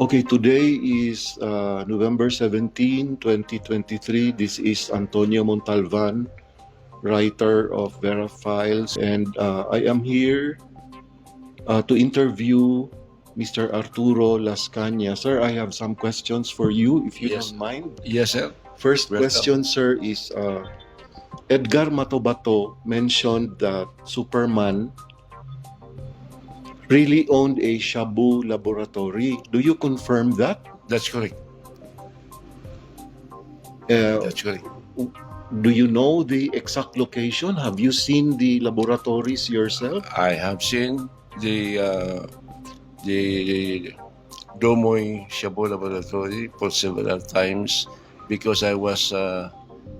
Okay, today is uh, November 17, 2023. This is Antonio Montalvan, writer of Vera Files, and uh, I am here uh, to interview Mr. Arturo Lascania. Sir, I have some questions for you, if you Yes. don't mind. Yes, sir. First Welcome. question, sir, is uh, Edgar Matobato mentioned that Superman really owned a Shabu laboratory. Do you confirm that? That's correct. Uh, That's correct. do you know the exact location? Have you seen the laboratories yourself? I have seen the uh, the Domoy Shabu Laboratory for several times because I was uh,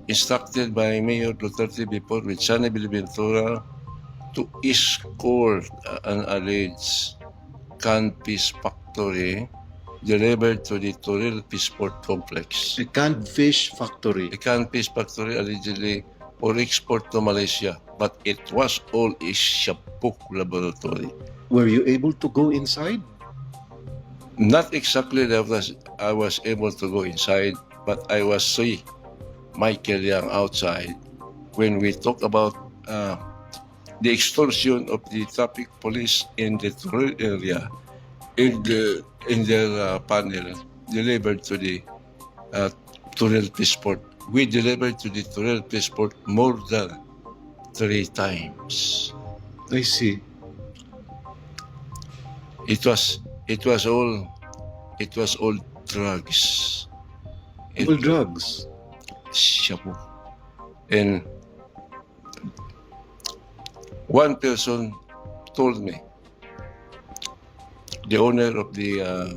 instructed by Mayor Duterte before with Sana Biliventura to escort an alleged canned fish factory delivered to the Toril Fishport Complex. A canned fish factory. a canned fish factory allegedly for export to Malaysia, but it was all a Shapuk laboratory. Were you able to go inside? Not exactly that was I was able to go inside, but I was see Michael Yang outside when we talk about uh, the extortion of the traffic police in the rural area in the in their uh, panel delivered to the uh, Turel Peaceport. We delivered to the Turel Peaceport more than three times. I see. It was it was all it was all drugs. It All drugs. shabu. And one person told me, the owner of the uh,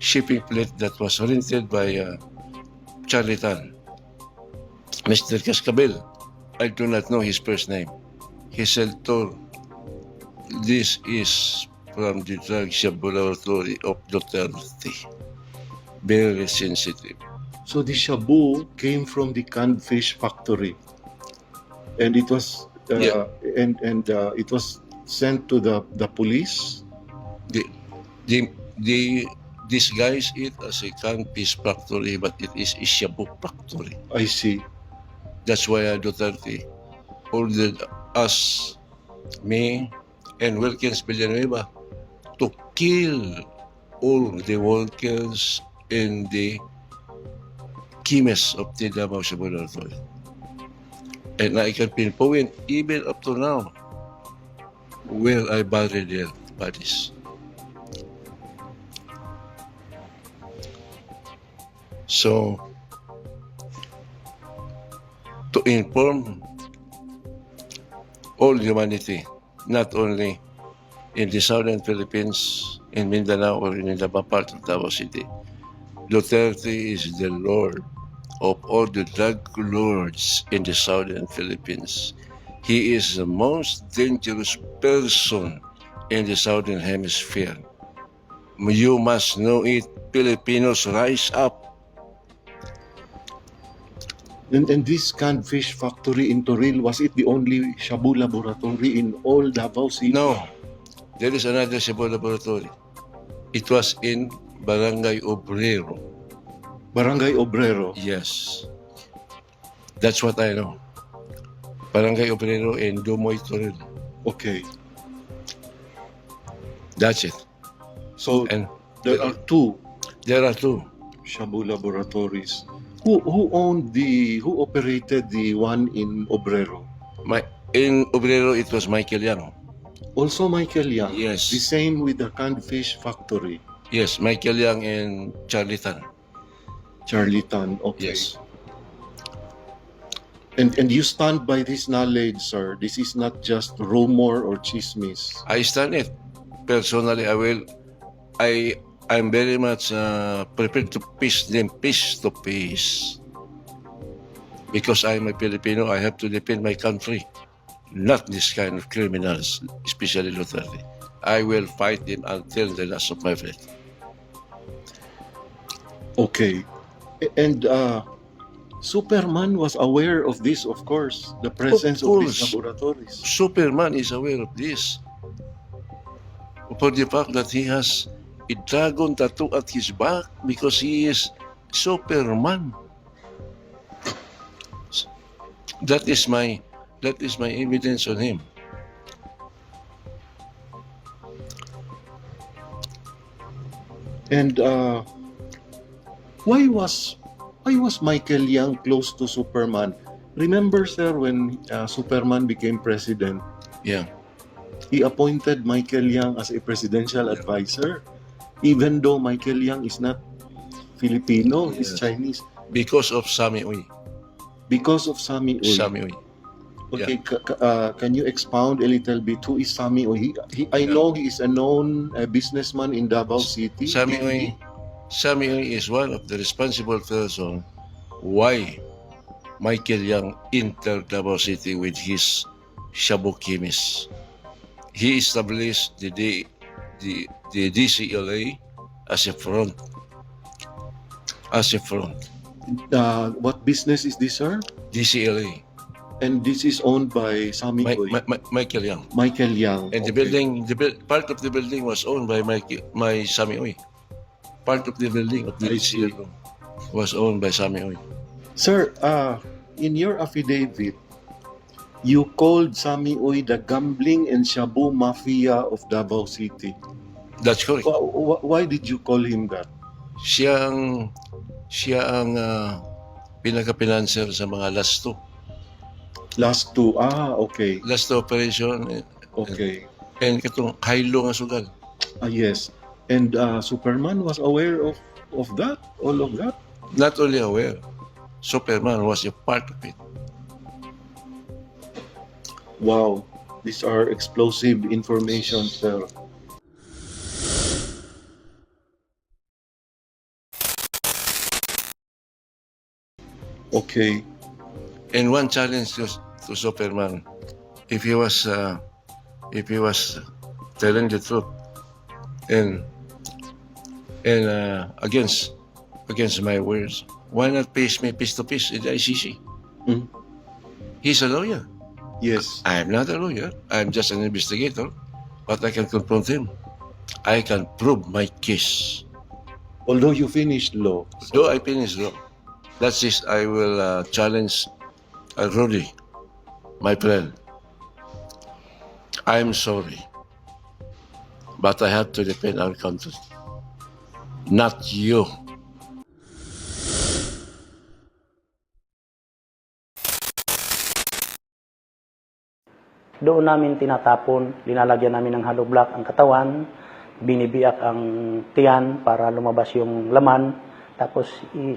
shipping fleet that was rented by uh, Charlie Tan, Mr. Cascabel, I do not know his first name. He said, Tor, this is from the drug laboratory of Duterte. Very sensitive. So the shabu came from the canned fish factory, and it was uh, Yeah. And and uh, it was sent to the the police. the the the disguise it as a canned fish factory, but it is a shabu factory. I see. That's why Duterte ordered us, me, and Wilkins Villanueva to kill all the workers in the chemists of the Davao Shabu. And I can pinpoint even up to now where I buried their bodies. So, to inform all humanity, not only in the southern Philippines, in Mindanao, or in the part of Davao City, Duterte is the Lord of all the drug lords in the southern Philippines. He is the most dangerous person in the southern hemisphere. You must know it. Filipinos rise up. And, and this canned fish factory in Toril was it the only shabu laboratory in all Davao City? No, there is another Cebu laboratory. It was in Barangay Obrero. Barangay Obrero. Yes. That's what I know. Barangay Obrero and Dumoy Toril. Okay. That's it. So And there are two there are two. shabu laboratories. Who who owned the who operated the one in Obrero? My, in Obrero, it was Michael Yang. Also Michael Yang. Yes. The same with the canned fish factory. Yes, Michael Yang and Charlie Tan. Charlie Tan. Okay. Yes. And and you stand by this knowledge, sir. This is not just rumor or chismis. I stand it. Personally, I will. I I'm very much uh, prepared to piece them piece to piece. Because I'm a Filipino, I have to defend my country, not this kind of criminals, especially Duterte. I will fight them until the last of my breath. Okay. And uh Superman was aware of this, of course, the presence of, these laboratories. Superman is aware of this. For the fact that he has a dragon tattoo at his back because he is Superman. That is my that is my evidence on him. And uh, why was why was Michael Young close to Superman? Remember, sir, when uh, Superman became president, Yeah. he appointed Michael Young as a presidential advisor, even though Michael Young is not Filipino, he's Yes. Chinese. Because of Sami Uy. Because of Sami Uy. Sami Uy. Okay, ca- uh, can you expound a little bit? Who is Sami Uy? He, he, I Yeah. know he is a known uh, businessman in Davao City. Sami Uy, Sami Uy is one of the responsible person why Michael Young entered Davao City with his Shabu chemist. He established the, D, the, the DCLA as a front. As a front. Uh, what business is this, sir? DCLA. And this is owned by Sami Mi- Uy. Mi- Mi- Michael Young. Michael Young. And the Okay. building, the part of the building was owned by my, my Sami Uy. Part of the building of the. DCLA was owned by Sami Uy. Sir, uh, in your affidavit, you called Sami Uy the gambling and shabu mafia of Davao City. That's correct. Wh- wh- Why did you call him that? Siya ang siya ang uh, pinaka-financer sa mga last two. Last two. Ah, okay. Last two operation Okay. and katong Kailo nga sugal. Ah, yes. And uh, Superman was aware of, of that? All of that? Not only aware, Superman was a part of it. Wow. These are explosive information, sir. Okay. And one challenge to, to Superman, if he was uh, if he was telling the truth and and uh, against against my words, why not face me piece to piece in the ICC? Mm. He's a lawyer. Yes. I'm not a lawyer. I'm just an investigator. But I can confront him. I can prove my case. Although you finished law. Though I finished law, that's it. I will uh, challenge uh, Rudy, my friend. I'm sorry. But I have to defend our country. Not you. Doon namin tinatapon, linalagyan namin ng hollow block ang katawan, binibiyak ang tiyan para lumabas yung laman, tapos i,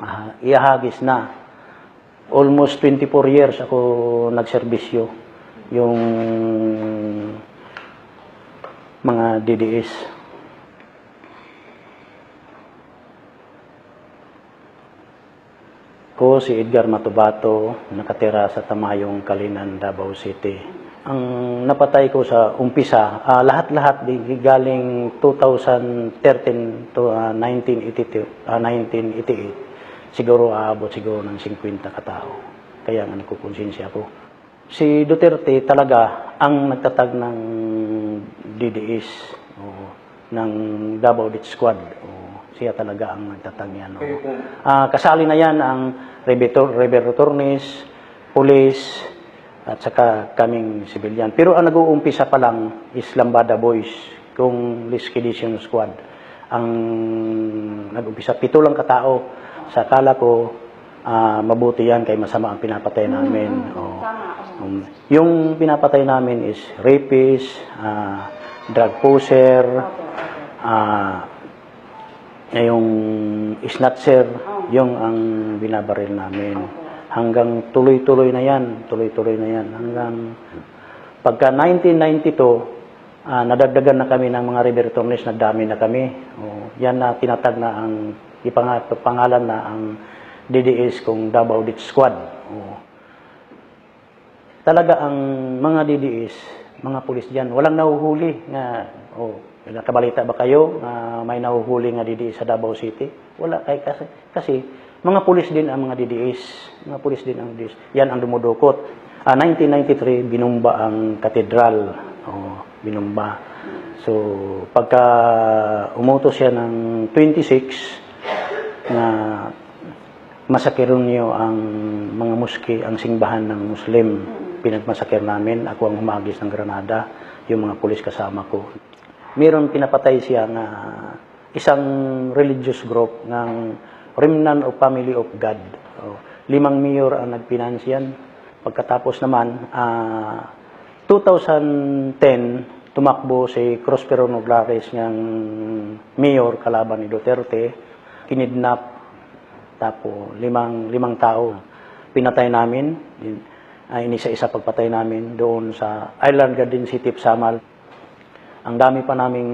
ah, iahagis na. Almost 24 years ako nagserbisyo yung mga DDS. Ko si Edgar Matubato, nakatira sa Tamayong, Kalinan, Davao City. Ang napatay ko sa umpisa, ah, lahat-lahat galing 2013 to ah, 1982, ah, 1988. Siguro aabot siguro ng 50 katao. Kaya nga nagkukonsensya ako. Si Duterte talaga ang nagtatag ng DDS, o, ng Davao Death Squad. O, siya talaga ang nagtatag niyan. o. Ah, kasali na yan ang Rebetor, Rebertornes, Police, at saka kaming civilian. Pero ang nag-uumpisa pa lang is Lambada Boys, kung Liquidation Squad. Ang nag-umpisa, pito lang katao. Sa kala ko, ah, mabuti yan kay masama ang pinapatay namin. O, um, yung pinapatay namin is rapist, ah, drug poser, eh, yung snatcher, yung ang binabaril namin. Hanggang tuloy-tuloy na yan, tuloy-tuloy na yan. Hanggang pagka 1992, ah, nadagdagan na kami ng mga Rivertones, nagdami na kami. O, yan na tinatag na ang ipanga- pangalan na ang DDS kung Davao Death Squad. O, talaga ang mga DDS, mga pulis diyan, walang nahuhuli nga oh, nakabalita ba kayo na may nahuhuli nga DDS sa Davao City? Wala kay kasi kasi mga pulis din ang mga DDS, mga pulis din ang DDS. Yan ang dumudukot. Ah, 1993 binumba ang katedral. Oh, binumba. So, pagka umutos siya ng 26 na masakirun niyo ang mga muski, ang simbahan ng Muslim. Pinagmasakir namin, ako ang humagis ng Granada, yung mga pulis kasama ko. Meron pinapatay siya na isang religious group ng Remnant of Family of God. O, limang mayor ang nagpinansyan. Pagkatapos naman, ah, 2010, tumakbo si Prospero Noglares ng mayor kalaban ni Duterte. Kinidnap tapo limang limang tao pinatay namin. Ay inisa-isa pagpatay namin doon sa Island Garden City Samal. Ang dami pa naming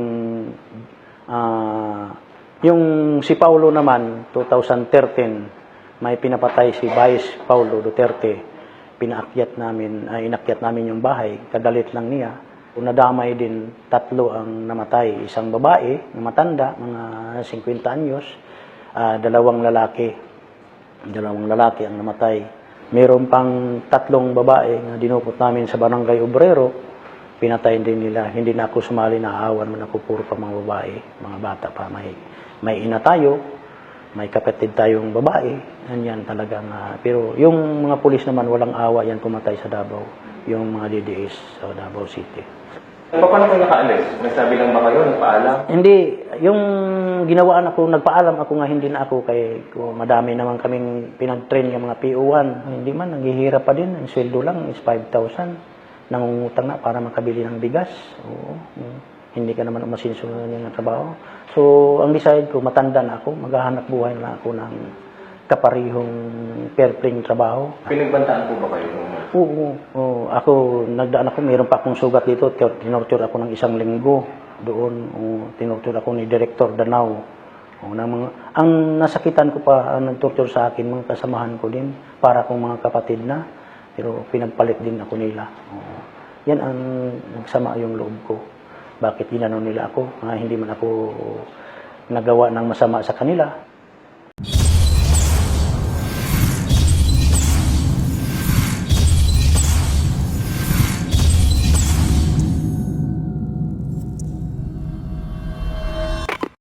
ah, yung si Paulo naman 2013 may pinapatay si Vice Paulo Duterte. Pinaakyat namin ay inakyat namin yung bahay. Kagalit lang niya. Nadamay din tatlo ang namatay. Isang babae na matanda mga 50 anyos ah, dalawang lalaki dalawang lalaki ang namatay meron pang tatlong babae na dinukot namin sa barangay Obrero pinatay din nila. Hindi na ako sumali na awan man ako puro pa mga babae, mga bata pa. May, may ina tayo, may kapatid tayong babae. Yan talagang, ah, pero yung mga pulis naman walang awa yan pumatay sa Davao. Yung mga DDS sa Davao City. Paano kayo nakaalis? Nagsabi lang ba kayo? Nagpaalam? Hindi, yung ginawaan ako, nagpaalam ako nga hindi na ako kay kung madami naman kaming pinag-train ng mga PO1. Hindi man, naghihirap pa din. Ang sweldo lang is 5,000. Nangungutang na para makabili ng bigas. Oo. Hindi ka naman umasinsunod ng trabaho. So, ang decide ko, matanda na ako. Maghahanap buhay na ako ng kaparihong fair trabaho. Pinagbantaan po ba kayo? nung- Oo, oo. Ako, nagdaan ako, mayroon pa akong sugat dito. Tinorture ako ng isang linggo doon. Oo, tinorture ako ni Director Danao. Oo, ng mga, ang nasakitan ko pa, ang nagtorture sa akin, mga kasamahan ko din, para akong mga kapatid na. Pero pinagpalit din ako nila. Oo. Yan ang nagsama yung loob ko. Bakit ginano nila ako? Ah, hindi man ako nagawa ng masama sa kanila.